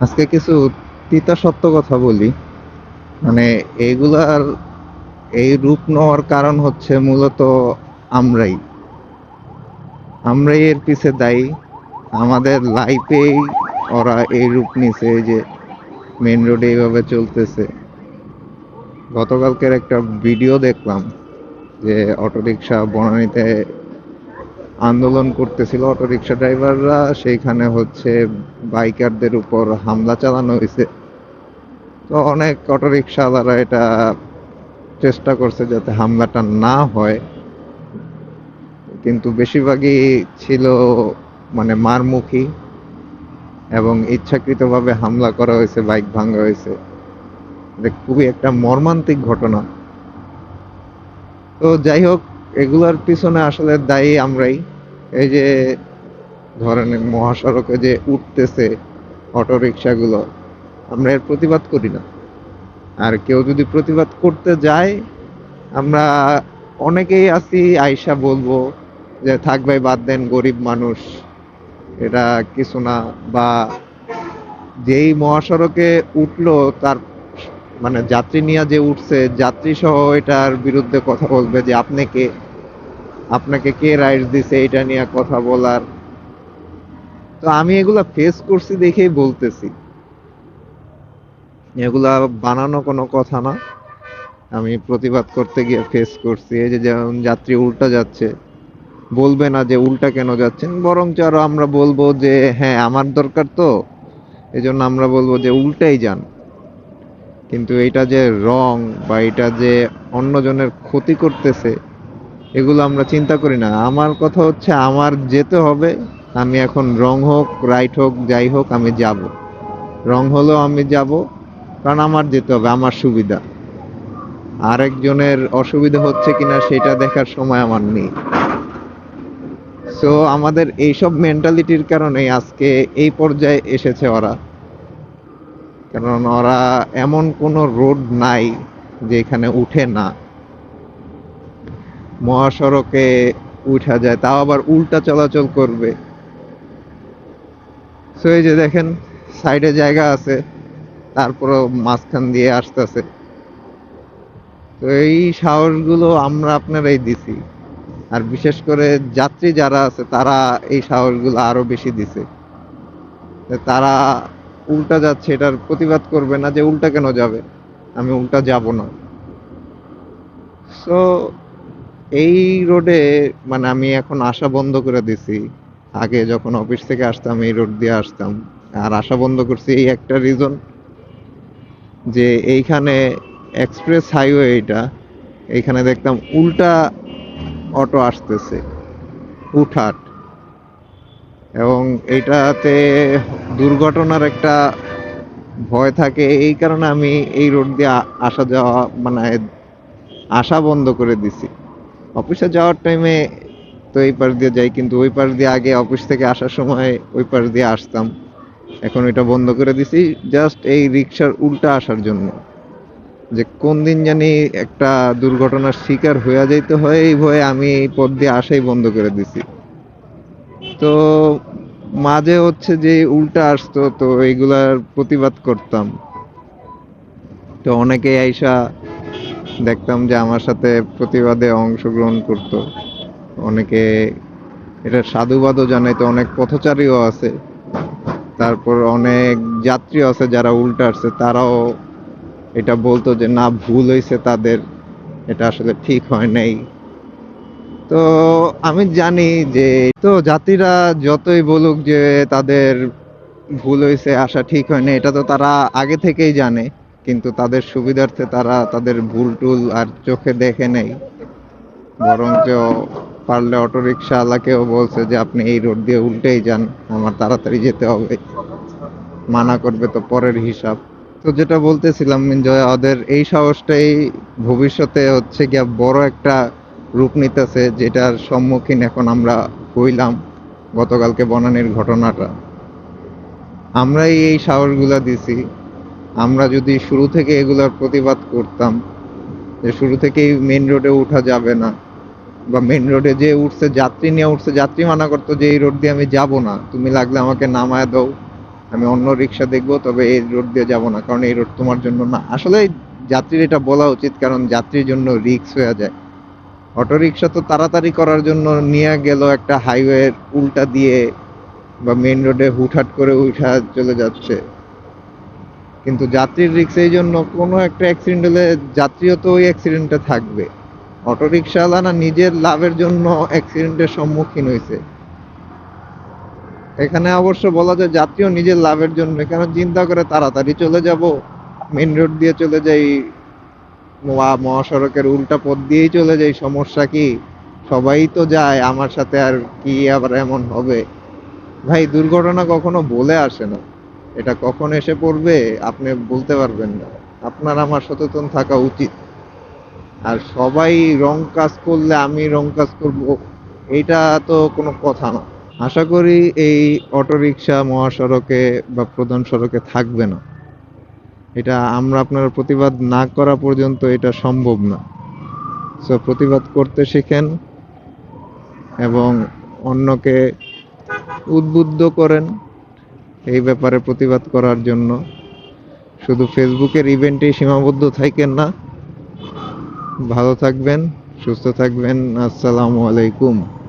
আজকে কিছু তিতা সত্য কথা বলি। মানে এগুলার এই রূপ নেওয়ার কারণ হচ্ছে মূলত আমরাই। আমরাই এর পিছে দায়ী। আমাদের লাইফেই ওরা এই রূপ নিছে যে মেন রোডে এইভাবে চলতেছে। গতকালকের একটা ভিডিও দেখলাম যে অটোরিকশা বনানীতে আন্দোলন করতেছিল অটোরিকশা ড্রাইভাররা, সেইখানে হচ্ছে বাইকারদের উপর হামলা চালানো হয়েছে। তো অনেক অটোরিকশাওয়ালারা এটা চেষ্টা করছে যাতে হামলাটা না হয়। কিন্তু বেশিরভাগই ছিল মানে মারমুখী এবং ইচ্ছাকৃতভাবে হামলা করা হয়েছে, বাইক ভাঙা হয়েছে। খুবই একটা মর্মান্তিক ঘটনা। তো যাই হোক, এগুলোর পিছনে আসলে দায়ী আমরাই। এই যে ধরেন মহাসড়কে যে উঠতেছে অটো রিক্সাগুলো আমরা এর প্রতিবাদ করি না। আর কেউ যদি প্রতিবাদ করতে যায়, আমরা অনেকেই আছি, আইসা বলব যে, থাক ভাই, বাদ দেন, গরিব মানুষ, এটা কিছু না। বা যেই মহাসড়কে উঠল, তার মানে যাত্রী নিয়ে যে উঠছে যাত্রী সহ এটার বিরুদ্ধে কথা বলবে যে, আপনি কে? আপনাকে কে রাইটস দিছে, এটা নিয়ে কথা বলার। তো আমি এগুলা ফেস করছি দেখেই বলতেছি। এগুলা বানানো কোনো কথা না। আমি প্রতিবাদ করতে গিয়ে ফেস করছি। এই যে যেমন যাত্রী উল্টা যাচ্ছে, বলবে না যে উল্টা কেন যাচ্ছেন? বরঞ্চ আরও আমরা বলব যে হ্যাঁ আমার দরকার তো। এই জন্য আমরা বলব যে উল্টাই যান। কিন্তু এটা যে রং বা এটা যে অন্যজনের ক্ষতি করতেছে এগুলো আমরা চিন্তা করি না। আমার কথা হচ্ছে, আমার যেতে হবে, আমি এখন রং হোক রাইট হোক, যাই হোক, আমি যাব। রং হলেও আমি যাব, কারণ আমার যেতে হবে, আমার সুবিধা। আরেকজনের অসুবিধা হচ্ছে কিনা, সেটা দেখার সময় আমার নেই। সো আমাদের এইসব মেন্টালিটির কারণে আজকে এই পর্যায়ে এসেছে ওরা। কারণ ওরা এমন কোনো রোড নাই যেখানে উঠে না। মহাসড়কে উঠা যায়, তাও আবার উল্টা চলাচল করবে। সো এই যে দেখেন সাইডে জায়গা আছে, তারপরও মাঝখান দিয়ে আসতেছে। তো এই সাহসগুলো আমরা আপনারাই দিছি। আর বিশেষ করে যাত্রী যারা আছে, তারা এই সাহসগুলো আরও বেশি দিছে। তারা উল্টা যাচ্ছে, এটার প্রতিবাদ করবে না যে উল্টা কেন যাবে? আমি উল্টা যাব না। সো এই রোডে মানে আমি এখন আসা বন্ধ করে দিছি। আগে যখন অফিস থেকে আসতাম, এই রোড দিয়ে আসতাম। আর আসা বন্ধ করছি এই একটা রিজন যে এইখানে এক্সপ্রেস হাইওয়ে এটা, এইখানে দেখতাম উল্টা অটো আসতেছে, উঠাট। এবং এটাতে দুর্ঘটনার একটা ভয় থাকে, এই কারণে আমি এই রোড দিয়ে আসা যাওয়া মানে আসা বন্ধ করে দিছি। অফিসে যাওয়ার টাইমে তো এই পাশ দিয়ে যাই, কিন্তু ওই পাশ দিয়ে আগে অফিস থেকে আসার সময় ওই পাশ দিয়ে আসতাম। এখন এটা বন্ধ করে দিছি জাস্ট এই রিক্সার উল্টা আসার জন্য। যে কোন দিন জানি একটা দুর্ঘটনার শিকার হয়ে যাইতে হয়, এই ভয়ে আমি এই পথ দিয়ে আসাই বন্ধ করে দিছি। তো মাঝে হচ্ছে যে উল্টা আসতো, তো এইগুলার প্রতিবাদ করতাম। তো অনেকেই আইসা দেখতাম যে আমার সাথে প্রতিবাদে অংশগ্রহণ করত। অনেকে এটা সাধুবাদও জানাইতো, অনেক পথচারীও আছে। তারপর অনেক যাত্রী আছে যারা উল্টা আসছে, তারাও এটা বলতো যে, না, ভুল হয়েছে তাদের, এটা আসলে ঠিক হয় নাই। তো আমি জানি যে, তো যাত্রীরা যতই বলুক যে তাদের ভুল হয়েছে আসা ঠিক হয় হয়নি এটা তো তারা আগে থেকেই জানে। কিন্তু তাদের সুবিধার্থে তারা তাদের ভুল টুল আর চোখে দেখে নেই। বরঞ্চ পারলে অটোরিকশা আলাকেও বলছে যে, আপনি এই রোড দিয়ে উল্টেই যান, আমার তাড়াতাড়ি যেতে হবে। মানা করবে তো পরের হিসাব। তো যেটা বলতেছিলাম, জয়, ওদের এই সাহসটাই ভবিষ্যতে হচ্ছে গিয়া বড় একটা রূপ নিতেছে, যেটার সম্মুখীন এখন আমরা হইলাম গতকালকে বনানীর ঘটনাটা। আমরাই এই সাহসগুলা দিছি। আমরা যদি শুরু থেকে এগুলার প্রতিবাদ করতাম, যে শুরু থেকেই মেন রোডে উঠা যাবে না, বা মেন রোডে যে উঠছে, যাত্রী নিয়ে উঠছে, যাত্রী মানা করতো যে এই রোড দিয়ে আমি যাব না, তুমি লাগলে আমাকে নামায় দাও, আমি অন্য রিক্সা দেখব, তবে এই রোড দিয়ে যাব না, কারণ এই রোড তোমার জন্য না। আসলে যাত্রীর এটা বলা উচিত, কারণ যাত্রীর জন্য রিক্স হয়ে যায়। অটো রিক্সা তো তাড়াতাড়ি করার জন্য নিয়ে গেল একটা হাইওয়ের উল্টা দিয়ে, বা মেন রোডে হুটহাট করে উঠা চলে যাচ্ছে। কিন্তু যাত্রীর রিক্সা এই জন্য কোনো একটা অ্যাক্সিডেন্ট হলে যাত্রীও তো ওই অ্যাক্সিডেন্টে থাকবে। অটো রিক্সাওয়ালা না নিজের লাভের জন্য অ্যাক্সিডেন্টের সম্মুখীন হয়েছে। এখানে অবশ্য বলা যায় যাত্রীও নিজের লাভের জন্য, কেন চিন্তা করে তাড়াতাড়ি চলে যাব? মেইন রোড দিয়ে চলে যাই, মহা- মহাসড়কের উল্টা পথ দিয়েই চলে যাই, সমস্যা কি? সবাই তো যায়, আমার সাথে আর কি আবার এমন হবে? ভাই, দুর্ঘটনা কখনো বলে আসে না। এটা কখন এসে পড়বে, আপনি বলতে পারবেন না। আপনার আমার সচেতন থাকা উচিত। আর সবাই রং কাজ করলে আমি রং কাজ করব এটা তো কোনো কথা না। আশা করি এই অটোরিকশা, মহাসড়কে বা প্রধান সড়কে থাকবে না। এটা আমরা আপনারা প্রতিবাদ না করা পর্যন্ত এটা সম্ভব না। সো প্রতিবাদ করতে শিখেন এবং অন্যকে উদ্বুদ্ধ করেন। এই ব্যাপারে প্রতিবাদ করার জন্য। শুধু ফেসবুকের ইভেন্টেই সীমাবদ্ধ থাকেন না। ভালো থাকবেন, সুস্থ থাকবেন। আসসালামু আলাইকুম।